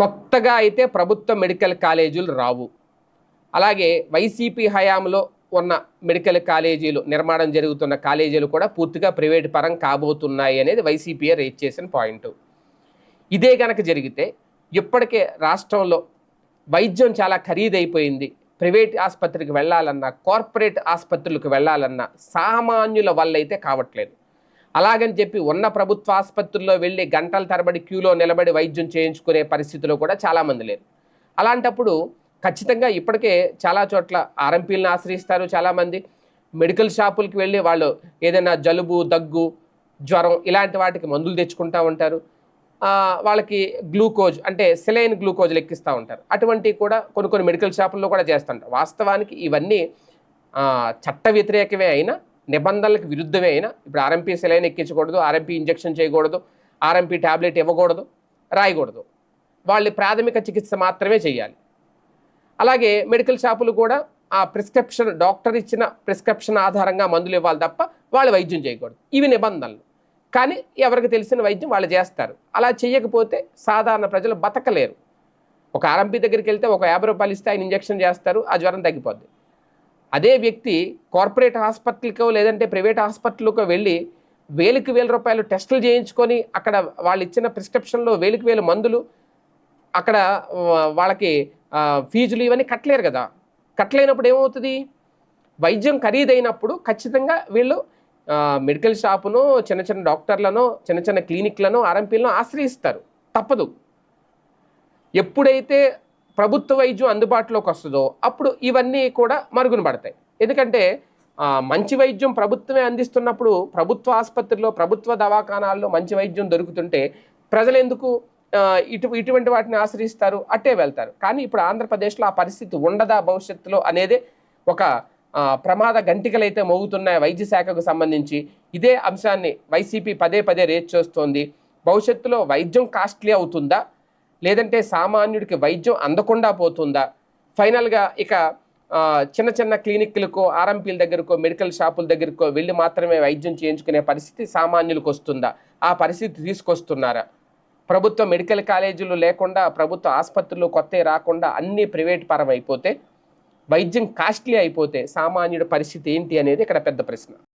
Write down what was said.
కొత్తగా అయితే ప్రభుత్వ మెడికల్ కాలేజీలు రావు. అలాగే వైసీపీ హయాంలో ఉన్న మెడికల్ కాలేజీలు నిర్మాణం జరుగుతున్న కాలేజీలు కూడా పూర్తిగా ప్రైవేట్ పరం కాబోతున్నాయి అనేది వైసీపీఏ రేట్ చేసిన పాయింట్. ఇదే కనుక జరిగితే ఇప్పటికే రాష్ట్రంలో వైద్యం చాలా ఖరీదైపోయింది. ప్రైవేట్ ఆసుపత్రికి వెళ్ళాలన్నా కార్పొరేట్ ఆసుపత్రులకు వెళ్ళాలన్నా సామాన్యుల వల్ల అయితే కావట్లేదు. అలాగని చెప్పి ఉన్న ప్రభుత్వ ఆసుపత్రుల్లో వెళ్ళి గంటల తరబడి క్యూలో నిలబడి వైద్యం చేయించుకునే పరిస్థితిలో కూడా చాలామంది లేరు. అలాంటప్పుడు ఖచ్చితంగా ఇప్పటికే చాలా చోట్ల ఆర్ఎంపీలను ఆశ్రయిస్తారు చాలామంది. మెడికల్ షాపులకి వెళ్ళి వాళ్ళు ఏదైనా జలుబు దగ్గు జ్వరం ఇలాంటి వాటికి మందులు తెచ్చుకుంటూ ఉంటారు. వాళ్ళకి గ్లూకోజ్ అంటే సెలైన్ గ్లూకోజ్ లెక్కిస్తూ ఉంటారు. అటువంటివి కూడా కొన్ని కొన్ని మెడికల్ షాపుల్లో కూడా చేస్తుంటారు. వాస్తవానికి ఇవన్నీ చట్ట వ్యతిరేకమే అయినా నిబంధనలకు విరుద్ధమే అయినా ఇప్పుడు ఆర్ఎంపీ సెలైన్ ఎక్కించకూడదు ఆర్ఎంపీ ఇంజెక్షన్ చేయకూడదు ఆర్ఎంపీ ట్యాబ్లెట్ ఇవ్వకూడదు రాయకూడదు. వాళ్ళు ప్రాథమిక చికిత్స మాత్రమే చేయాలి. అలాగే మెడికల్ షాపులు కూడా ఆ ప్రిస్క్రిప్షన్ డాక్టర్ ఇచ్చిన ప్రిస్క్రిప్షన్ ఆధారంగా మందులు ఇవ్వాలి తప్ప వాళ్ళు వైద్యం చేయకూడదు. ఇవి నిబంధనలు. కానీ ఎవరికి తెలిసిన వైద్యం వాళ్ళు చేస్తారు. అలా చేయకపోతే సాధారణ ప్రజలు బతకలేరు. ఒక ఆర్ఎంపీ దగ్గరికి వెళ్తే ఒక యాభై రూపాయలు ఇస్తే ఆయన ఇంజెక్షన్ చేస్తారు ఆ జ్వరం తగ్గిపోద్ది. అదే వ్యక్తి కార్పొరేట్ హాస్పిటల్కో లేదంటే ప్రైవేట్ హాస్పిటల్కో వెళ్ళి వేలకు వేల రూపాయలు టెస్టులు చేయించుకొని అక్కడ వాళ్ళు ఇచ్చిన ప్రిస్క్రిప్షన్లో వేలకు వేల మందులు అక్కడ వాళ్ళకి ఫీజులు ఇవన్నీ కట్టలేరు కదా. కట్టలేనప్పుడు ఏమవుతుంది? వైద్యం ఖరీదైనప్పుడు ఖచ్చితంగా వీళ్ళు మెడికల్ షాపును చిన్న చిన్న డాక్టర్లను చిన్న చిన్న క్లినిక్లను ఆర్ఎంపీలను ఆశ్రయిస్తారు. తప్పదు. ఎప్పుడైతే ప్రభుత్వ వైద్యం అందుబాటులోకి వస్తుందో అప్పుడు ఇవన్నీ కూడా మరుగున పడతాయి. ఎందుకంటే మంచి వైద్యం ప్రభుత్వమే అందిస్తున్నప్పుడు ప్రభుత్వ ఆసుపత్రిలో ప్రభుత్వ దవాఖానాల్లో మంచి వైద్యం దొరుకుతుంటే ప్రజలు ఎందుకు ఇటు ఇటువంటి వాటిని ఆశ్రయిస్తారు? అట్టే వెళ్తారు. కానీ ఇప్పుడు ఆంధ్రప్రదేశ్లో ఆ పరిస్థితి ఉండదా భవిష్యత్తులో అనేది ఒక ప్రమాద గంటికలైతే మోగుతున్నాయి వైద్య శాఖకు సంబంధించి. ఇదే అంశాన్ని వైసీపీ పదే పదే రేట్ చేస్తోంది. భవిష్యత్తులో వైద్యం కాస్ట్లీ అవుతుందా? లేదంటే సామాన్యుడికి వైద్యం అందకుండా పోతుందా? ఫైనల్గా ఇక చిన్న చిన్న క్లినిక్లకో ఆర్ఎంపీల దగ్గరకో మెడికల్ షాపుల దగ్గరకో వెళ్ళి మాత్రమే వైద్యం చేయించుకునే పరిస్థితి సామాన్యులకు వస్తుందా? ఆ పరిస్థితి తీసుకొస్తున్నారా? ప్రభుత్వ మెడికల్ కాలేజీలు లేకుండా ప్రభుత్వ ఆసుపత్రులు కొత్త రాకుండా అన్నీ ప్రైవేట్ పరం అయిపోతే వైద్యం కాస్ట్లీ అయిపోతే సామాన్యుడి పరిస్థితి ఏంటి అనేది ఇక్కడ పెద్ద ప్రశ్న.